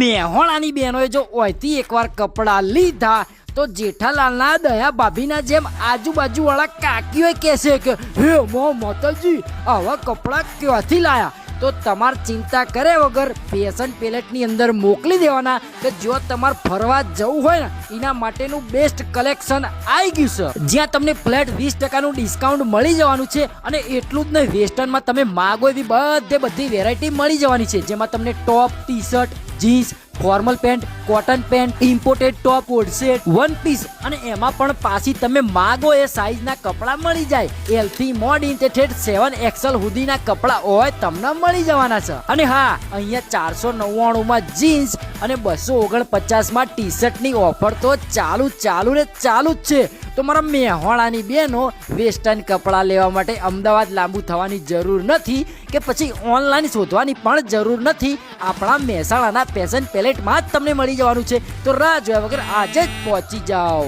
મેહોણાની બહેનોએ જો ઓયથી એકવાર કપડાં લીધા, તો જેઠાલાલના દયા ભાભીના જેમ આજુબાજુવાળા કાકીઓએ કાકીઓ કહેશે કે, હે મો માતાજી આવા કપડાં ક્યાંથી લાયા? તો તમારે ચિંતા કરે વગર ફેશન પેલેટની અંદર મોકલી દેવાના કે જો તમારે ફરવા જવું હોય ને, એના માટેનું બેસ્ટ કલેક્શન આવી ગયું છે જ્યાં તમને ફ્લેટ વીસ ટકાનું ડિસ્કાઉન્ટ મળી જવાનું છે અને એટલું જ નહીં વેસ્ટર્નમાં તમે માગો એવી બધે બધી વેરાયટી મળી જવાની છે. જેમાં તમને top T shirt jeans formal pant cotton pant imported top ઓડસેટ one piece અને એમાં પણ પાછી તમે માગો એ સાઈઝના કપડાં મળી જાય. એલથી મોડીન તે સેવન એક્સલ સુધીના કપડાં હોય તમને મળી જવાના છે. અને હા, અહીંયા ચારસો નવ્વાણુંમાં જીન્સ અને બસો ઓગણપચાસમાં ટી શર્ટની ઓફર તો ચાલુ ચાલુ ને ચાલુ જ છે. તો મારા મેહોણાની બહેનો વેસ્ટર્ન કપડાં લેવા માટે અમદાવાદ લાંબુ થવાની જરૂર નથી કે પછી ઓનલાઈન શોધવાની પણ જરૂર નથી. આપણા મહેસાણાના ફેશન પેલેટમાં જ તમને મળી જવાનું છે. તો રાહ જોયા વગર આજે જ પહોંચી જાઓ.